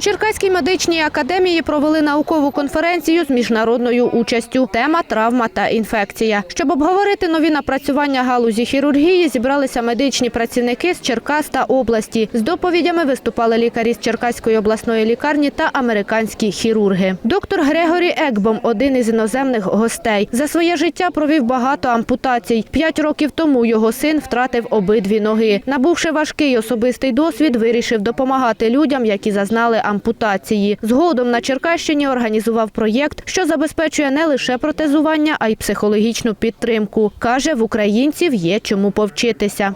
У Черкаській медичній академії провели наукову конференцію з міжнародною участю. Тема травма та інфекція. Щоб обговорити нові напрацювання галузі хірургії, зібралися медичні працівники з Черкас та області. З доповідями виступали лікарі з Черкаської обласної лікарні та американські хірурги. Доктор Грегорі Екбом один із іноземних гостей. За своє життя провів багато ампутацій. П'ять років тому його син втратив обидві ноги. Набувши важкий особистий досвід, вирішив допомагати людям, які зазнали ампутації. Згодом на Черкащині організував проєкт, що забезпечує не лише протезування, а й психологічну підтримку. Каже, в українців є чому повчитися.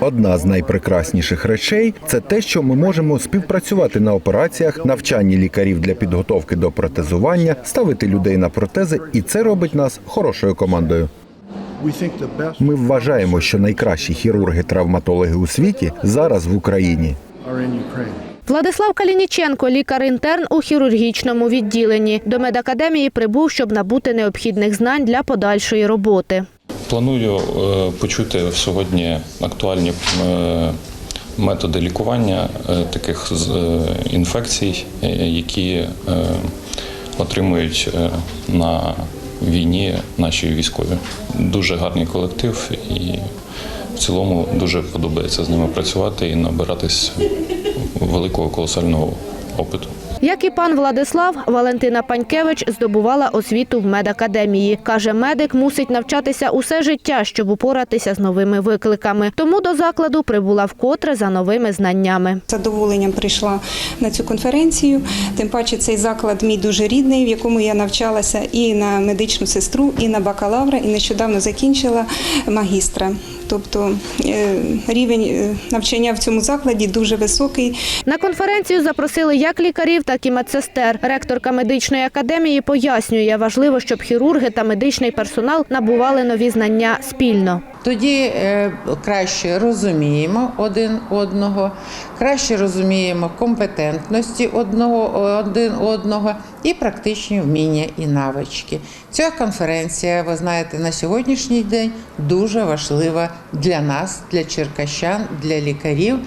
Одна з найпрекрасніших речей це те, що ми можемо співпрацювати на операціях, навчанні лікарів для підготовки до протезування, ставити людей на протези, і це робить нас хорошою командою. Ми вважаємо, що найкращі хірурги-травматологи у світі зараз в Україні. Владислав Калініченко, лікар-інтерн у хірургічному відділенні. До медакадемії прибув, щоб набути необхідних знань для подальшої роботи. Планую е, почути сьогодні актуальні е, методи лікування е, таких інфекцій, які отримують на війні наші військові. Дуже гарний колектив і в цілому дуже подобається з ними працювати і набиратись великого колосального опиту. Як і пан Владислав, Валентина Панькевич здобувала освіту в медакадемії. Каже, медик мусить навчатися усе життя, щоб упоратися з новими викликами. Тому до закладу прибула вкотре за новими знаннями. З задоволенням прийшла на цю конференцію. Тим паче цей заклад мій дуже рідний, в якому я навчалася і на медичну сестру, і на бакалавра, і нещодавно закінчила магістра. Тобто е, рівень е, навчання в цьому закладі дуже високий. На конференцію запросили як лікарів, так і медсестер. Ректорка медичної академії пояснює, важливо, щоб хірурги та медичний персонал набували нові знання спільно. Тоді е, краще розуміємо один одного, краще розуміємо компетентності одного один одного і практичні вміння і навички. Ця конференція, ви знаєте, на сьогоднішній день дуже важлива для нас, для черкащан, для лікарів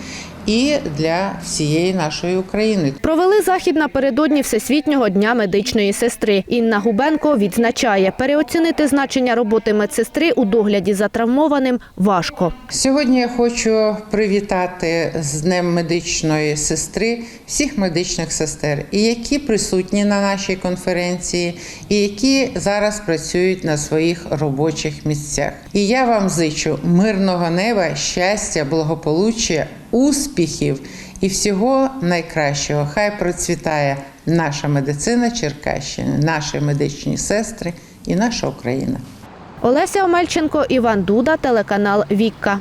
і для всієї нашої України. Провели захід напередодні Всесвітнього дня медичної сестри. Інна Губенко відзначає, переоцінити значення роботи медсестри у догляді за травмованим важко. Сьогодні я хочу привітати з Днем медичної сестри всіх медичних сестер, і які присутні на нашій конференції, і які зараз працюють на своїх робочих місцях. І я вам зичу мирного неба, щастя, благополуччя, успіхів і всього найкращого. Хай процвітає наша медицина Черкащини, наші медичні сестри і наша Україна. Олеся Омельченко, Іван Дуда, телеканал Вікка.